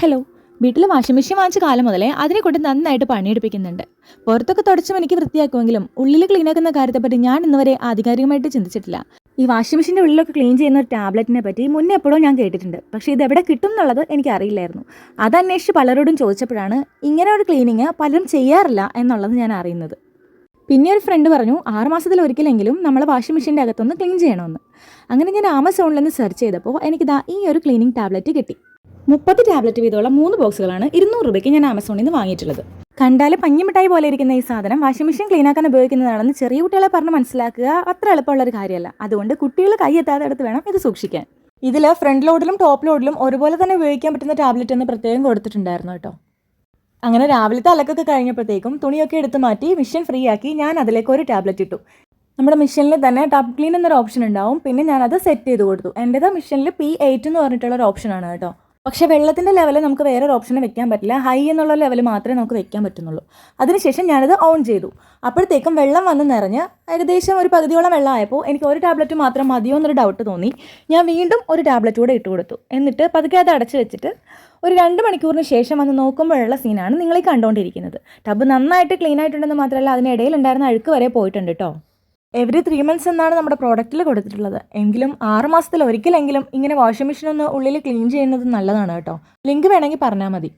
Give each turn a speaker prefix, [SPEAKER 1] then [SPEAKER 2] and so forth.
[SPEAKER 1] Hello വീട്ടിൽ washing machine വാങ്ങിച്ച കാലം മുതലേ അതിനെ കൊണ്ട് നന്നായിട്ട് പണിയെടുപ്പിക്കുന്നുണ്ട്. പുറത്തൊക്കെ തുടച്ചും എനിക്ക് വൃത്തിയാക്കുമെങ്കിലും ഉള്ളിൽ ക്ലീനാക്കുന്ന കാര്യത്തെപ്പറ്റി ഞാൻ ഇന്നുവരെ ആധികാരികമായിട്ട് ചിന്തിച്ചിട്ടില്ല. ഈ വാഷിംഗ് മെഷീന്റെ ഉള്ളിലൊക്കെ ക്ലീൻ ചെയ്യുന്ന ഒരു ടാബ്ലറ്റിനെ പറ്റി മുന്നേ എപ്പോഴും ഞാൻ കേട്ടിട്ടുണ്ട്. പക്ഷേ ഇത് എവിടെ കിട്ടും എന്നുള്ളത് എനിക്ക് അറിയില്ലായിരുന്നു. അത് അന്വേഷിച്ച് പലരോടും ചോദിച്ചപ്പോഴാണ് ഇങ്ങനെ ഒരു ക്ലീനിങ് പലരും ചെയ്യാറില്ല എന്നുള്ളത് ഞാൻ അറിയുന്നത്. പിന്നെ ഒരു ഫ്രണ്ട് പറഞ്ഞു ആറുമാസത്തിൽ ഒരിക്കലെങ്കിലും നമ്മൾ വാഷിംഗ് മെഷീന്റെ അകത്തൊന്ന് ക്ലീൻ ചെയ്യണമെന്ന്. അങ്ങനെ ഞാൻ ആമസോണിൽ നിന്ന് സെർച്ച് ചെയ്തപ്പോൾ എനിക്കിതാ ഈ ഒരു ക്ലീനിങ് ടാബ്ലറ്റ് കിട്ടി. മുപ്പത് ടാബ്ലറ്റ് വീതമുള്ള മൂന്ന് ബോക്സുകളാണ് ഇരുന്നൂറ് രൂപയ്ക്ക് ഞാൻ ആമസോണിൽ നിന്ന് വാങ്ങിയിട്ടുള്ളത്. കണ്ടാൽ പഞ്ഞിമിഠായി പോലെ ഇരിക്കുന്ന ഈ സാധനം വാഷിംഗ് മെഷീൻ ക്ലീൻ ആക്കാൻ ഉപയോഗിക്കുന്നതാണെന്ന് ചെറിയ കുട്ടികളെ പറഞ്ഞ് മനസ്സിലാക്കുക അത്ര എളുപ്പമുള്ള ഒരു കാര്യമല്ല. അതുകൊണ്ട് കുട്ടികൾ കൈ എത്താതെ അടുത്ത് വേണം ഇത് സൂക്ഷിക്കാൻ. ഇതിൽ ഫ്രണ്ട് ലോഡിലും ടോപ്പ് ലോഡിലും ഒരുപോലെ തന്നെ ഉപയോഗിക്കാൻ പറ്റുന്ന ടാബ്ലറ്റ് എന്ന് പ്രത്യേകം കൊടുത്തിട്ടുണ്ടായിരുന്നു കേട്ടോ. അങ്ങനെ രാവിലത്തെ അലക്കൊക്കെ കഴിഞ്ഞപ്പോഴത്തേക്കും തുണിയൊക്കെ എടുത്ത് മാറ്റി മിഷൻ ഫ്രീ ആക്കി ഞാൻ അതിലേക്ക് ഒരു ടാബ്ലറ്റ് ഇട്ടു. നമ്മുടെ മിഷനിൽ തന്നെ ടബ് ക്ലീൻ എന്നൊരു ഓപ്ഷൻ ഉണ്ടാവും. പിന്നെ ഞാനത് സെറ്റ് ചെയ്ത് കൊടുത്തു. എന്റെത് മിഷനിൽ പി എയ്റ്റ് എന്ന് പറഞ്ഞിട്ടുള്ള ഒരു ഓപ്ഷനാണ് കേട്ടോ. പക്ഷേ വെള്ളത്തിന്റെ ലെവൽ നമുക്ക് ഒരു ഓപ്ഷൻ വെക്കാൻ പറ്റില്ല. ഹൈ എന്നുള്ള ലെവൽ മാത്രമേ നമുക്ക് വെക്കാൻ പറ്റുന്നുള്ളൂ. അതിനുശേഷം ഞാനത് ഓൺ ചെയ്തു. അപ്പോഴത്തേക്കും വെള്ളം വന്ന് നിറഞ്ഞ് ഏകദേശം ഒരു പകുതിയോളം വെള്ളം ആയപ്പോൾ എനിക്ക് ഒരു ടാബ്ലറ്റ് മാത്രം മതിയോ എന്നൊരു ഡൗട്ട് തോന്നി. ഞാൻ വീണ്ടും ഒരു ടാബ്ലറ്റ് കൂടെ ഇട്ട് കൊടുത്തു. എന്നിട്ട് പതുക്കെ അത് അടച്ച് വെച്ചിട്ട് ഒരു രണ്ട് മണിക്കൂറിന് ശേഷം വന്ന് നോക്കുമ്പോഴുള്ള സീനാണ് നിങ്ങൾ ഈ കണ്ടുകൊണ്ടിരിക്കുന്നത് ടബ് നന്നായിട്ട് ക്ലീൻ ആയിട്ടുണ്ടെന്ന് മാത്രമല്ല അതിനിടയിൽ ഉണ്ടായിരുന്ന അഴുക്ക് വരെ പോയിട്ടുണ്ട് കേട്ടോ എവറി ത്രീ മന്ത്സ് എന്നാണ് നമ്മുടെ പ്രോഡക്റ്റിൽ കൊടുത്തിട്ടുള്ളത്. എങ്കിലും ആറ് മാസത്തിൽ ഒരിക്കലെങ്കിലും ഇങ്ങനെ വാഷിംഗ് മെഷീൻ ഒന്ന് ഉള്ളിൽ ക്ലീൻ ചെയ്യുന്നത് നല്ലതാണ് കേട്ടോ. ലിങ്ക് വേണമെങ്കിൽ പറഞ്ഞാൽ മതി.